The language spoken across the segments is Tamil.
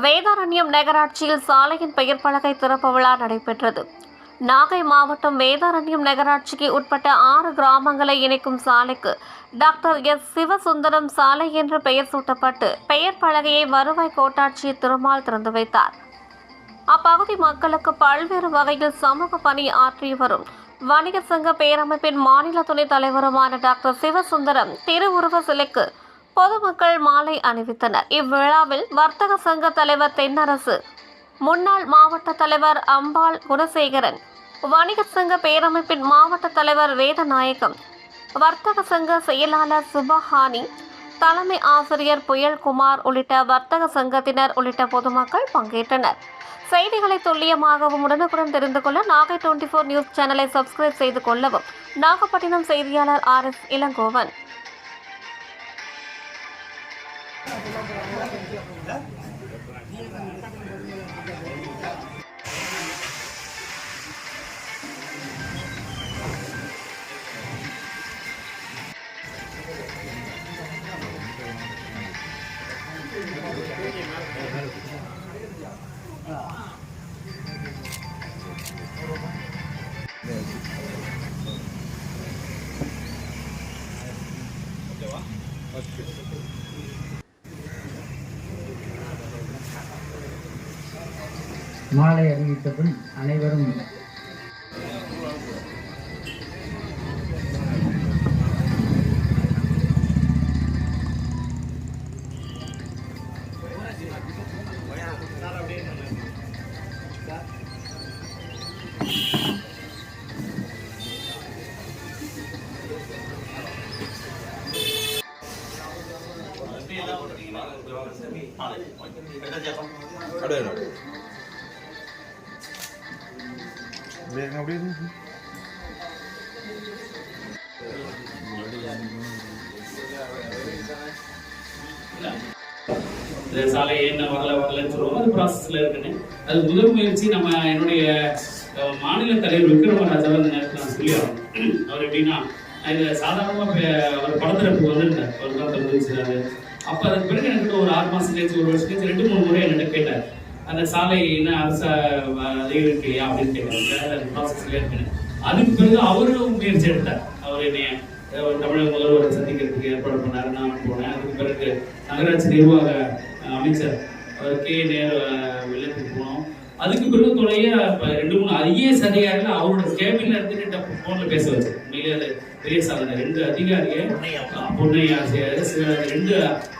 வேதாரண்யம் நகராட்சியில் சாலையின் பெயர் பலகை திறப்பு விழா நடைபெற்றது. நாகை மாவட்டம் வேதாரண்யம் நகராட்சிக்கு உட்பட்ட ஆறு கிராமங்களை இணைக்கும் சாலைக்கு டாக்டர் எஸ். சிவசுந்தரம் சாலை என்று பெயர் சூட்டப்பட்டு பெயர் பலகையை வருவாய் கோட்டாட்சியர் திருமால் திறந்து வைத்தார். அப்பகுதி மக்களுக்கு பல்வேறு வகையில் சமூக பணி ஆற்றி வரும். வணிக சங்க பேரமைப்பின் மாநில துணைத் தலைவருமான டாக்டர் சிவசுந்தரம் திருவுருவ சிலைக்கு பொதுமக்கள் மாலை அணிவித்தனர். இவ்விழாவில் வர்த்தக சங்க தலைவர் தென்னரசு முன்னாள் மாவட்ட தலைவர் அம்பாள் குணசேகரன் வணிகர் சங்க பேரமைப்பின் மாவட்ட தலைவர் வேதநாயகம் வர்த்தக சங்க செயலாளர் சுபஹானி தலைமை ஆசிரியர் புயல்குமார் உள்ளிட்ட வர்த்தக சங்கத்தினர் உள்ளிட்ட பொதுமக்கள் பங்கேற்றனர். செய்திகளை துல்லியமாகவும் உடனுக்குடன் தெரிந்து கொள்ள நாகை டுவெண்ட்டி ஃபோர் நியூஸ் சேனலை சப்ஸ்கிரைப் செய்து கொள்ளவும். நாகப்பட்டினம் செய்தியாளர் R S Elangovan. That's good. மாலை அறிவித்த பின் அனைவரும் அப்படியே அப்படியே இருங்க, Biar இருங்க. இந்த சாலை என்ன வரல வரலன்னு சொல்லுவோம். அது ப்ராசஸில் இருக்குன்னு. அது முதல் முயற்சி நம்ம என்னுடைய மாநில தலைவர் விக்ரமராஜாவை இந்த நேரத்தில் நான் சொல்லி ஆகணும் அவர் எப்படின்னா இது சாதாரணமாக அவர் படத்திறப்பு வந்திருந்தார். அவர் தான் தெரிஞ்சிருந்தாரு அப்போ அதுக்கு பிறகு எனக்கு ஒரு ஆறு மாதம் கழிச்சு ஒரு வருஷம் கழிச்சு ரெண்டு மூணு முறை என்கிட்ட கேட்டார். அந்த சாலை என்ன அரச இல்லையா அப்படின்னு கேட்டாங்க ப்ராசஸ்ல அதுக்கு பிறகு அவரும் முயற்சி எடுத்தார். அவர் என்னைய தமிழக முதல்வரை சந்திக்கிறதுக்கு ஏற்பாடு பண்ணாரு. நான் போனேன். அதுக்கு பிறகு நகராட்சி நிர்வாக அமைச்சர் அவர் கே. நேரு அஹ், போனோம். அதுக்கு பிறகு தொலைய இப்ப ரெண்டு மூணு ஐஏஎஸ் அதிகாரிகள் அவரோட கேபின்ல இருந்துட்டு போன்ல பேச வச்சு உண்மையிலே அது பெரிய சாதனை ரெண்டு அதிகாரிகள் பொன்னையா செய்யாரு ரெண்டு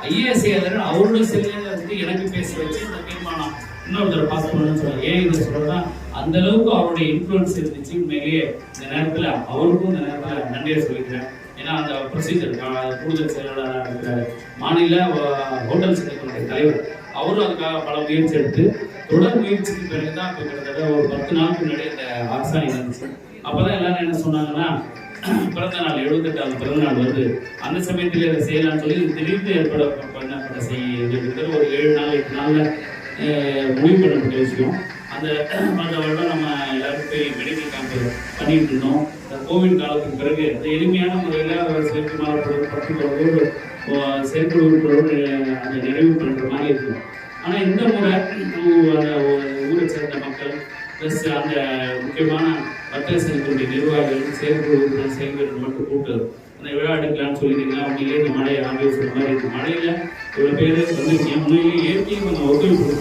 ஐஏஎஸ் அதிகாரிகள் அவரோட செல்லில் எனக்கு பேச வச்சு இந்த தீர்மானம் இன்னொருத்தர் பாஸ் பண்ணணும்னு சொல்லுவாங்க ஏன் இதை சொல்றேன்னா அந்த அளவுக்கு அவருடைய இன்ஃப்ளூயன்ஸ் இருந்துச்சு. உண்மையிலேயே இந்த நேரத்துல அவருக்கும் இந்த நேரத்துல நன்றியை சொல்லிக்கிறேன். ஏன்னா அந்த ப்ரொசீஜர் கூடுதல் செயலாளராக இருக்கிறார். மாநில ஹோட்டல் சங்கத்தினுடைய தலைவர். அவரும் அதுக்காக பல முயற்சி எடுத்து தொடர் முயற்சிக்கு பிறகுதான் இப்போ கிட்டத்தட்ட ஒரு பத்து நாளுக்கு முன்னாடி அந்த அரசாணை இருந்துச்சு அப்பதான் எல்லாரும் என்ன சொன்னாங்கன்னா பிறந்த நாள் எழுபத்தெட்டாவது பிறந்த நாள் வருது. அந்த சமயத்தில் இதை செய்யலாம்னு சொல்லி திடீர்னு ஏற்பட பண்ணப்பட்ட செய்ய ஒரு ஏழு நாள் எட்டு நாள்ல அஹ், முடிவு அந்த அந்த வருடம் நம்ம எல்லாரும் போய் மெடிக்கல் கேம்ப் பண்ணிட்டு இருந்தோம். இந்த கோவிட் காலத்துக்கு பிறகு அந்த எளிமையான முறையில் சேர்த்து மாறப்படுவது பத்து போகிறதோடு உறுப்பினரோடு அந்த நிறைவு பண்ணுற மாதிரி இருக்கும். ஆனால் இந்த முறை அந்த ஊரை சேர்ந்த மக்கள் ப்ளஸ் அந்த முக்கியமான வர்த்தக சங்கத்தினுடைய நிர்வாகிகள் செயற்குழு உறுப்பினர் செயல்வீரர்கள் மட்டும் கூட்டு அந்த விழா எடுக்கலாம்னு சொல்லியிருந்தீங்களா உண்மையிலேயே இந்த மழை ஆகிய சொல்ற மாதிரி இந்த மழையில் இவ்வளோ பேர் வந்துருக்கீங்க உண்மையிலேயே இயற்கையும் கொஞ்சம் ஒத்துழைப்பு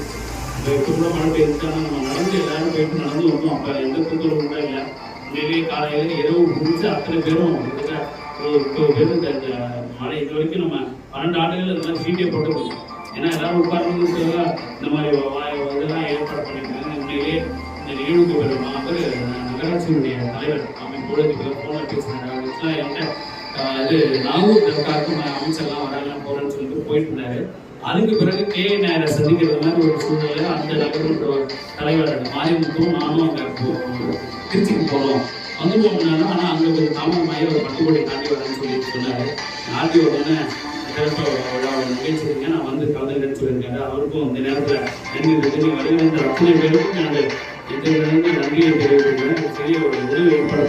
இப்போ இப்போ கூட மழை பெய்யுதுன்னா நம்ம நடந்து எல்லாரும் போயிட்டு நடந்து வந்தோம் அப்போ எந்த தொந்தரவும் கூட இல்லை. உண்மையிலேயே காலையில் இரவு முடிச்சு அத்தனை பேரும் முப்பது பேர் இந்த மழை இது வரைக்கும் நம்ம பன்னெண்டு ஆண்டுகள் இந்த மாதிரி சீட்டே போட்டுருக்கோம் ஏன்னா எல்லாரும் உட்கார்ந்து சொல்ல இந்த மாதிரி இதெல்லாம் ஏற்பாடு பண்ணியிருக்காங்க உண்மையிலே இந்த நிகழ்வுக்கு வரும் அவர் நகராட்சியினுடைய தலைவர் அமைப்போடு இதுக்கு போன பேசினாங்க அவங்களுக்குலாம் என்கிட்ட ஆஹ், இது நாகூர் தற்காக்கும் அமைச்சர்லாம் போறேன்னு சொல்லிட்டு போயிட்டு இருந்தாரு. அதுக்கு பிறகு கே நேர சந்திக்கிறது மாதிரி ஒரு சூழ்நிலை அந்த நகரோட தலைவர் மாரிமுத்தும் நானும் அங்கே திருச்சிக்கு போகிறோம் வந்து போனாலும் ஆனால் அங்கே கொஞ்சம் தாமதமாகி ஒரு பட்டுக்கோடி தாண்டி வரேன்னு சொல்லிட்டு சொன்னார். நாட்டி உடனே சிறப்பு விழாவை நிகழ்ச்சிருங்க நான் வந்து கலந்துக்கிறேன்னு சொல்லியிருக்காரு அவருக்கும் இந்த நேரத்தில் நன்றி இருக்கு நீ வருகின்ற அத்தனை பேருக்கும் எனது இந்த நன்றியை தெரிவித்துக்கிறேன் பெரிய ஒரு உதவி ஏற்பாடு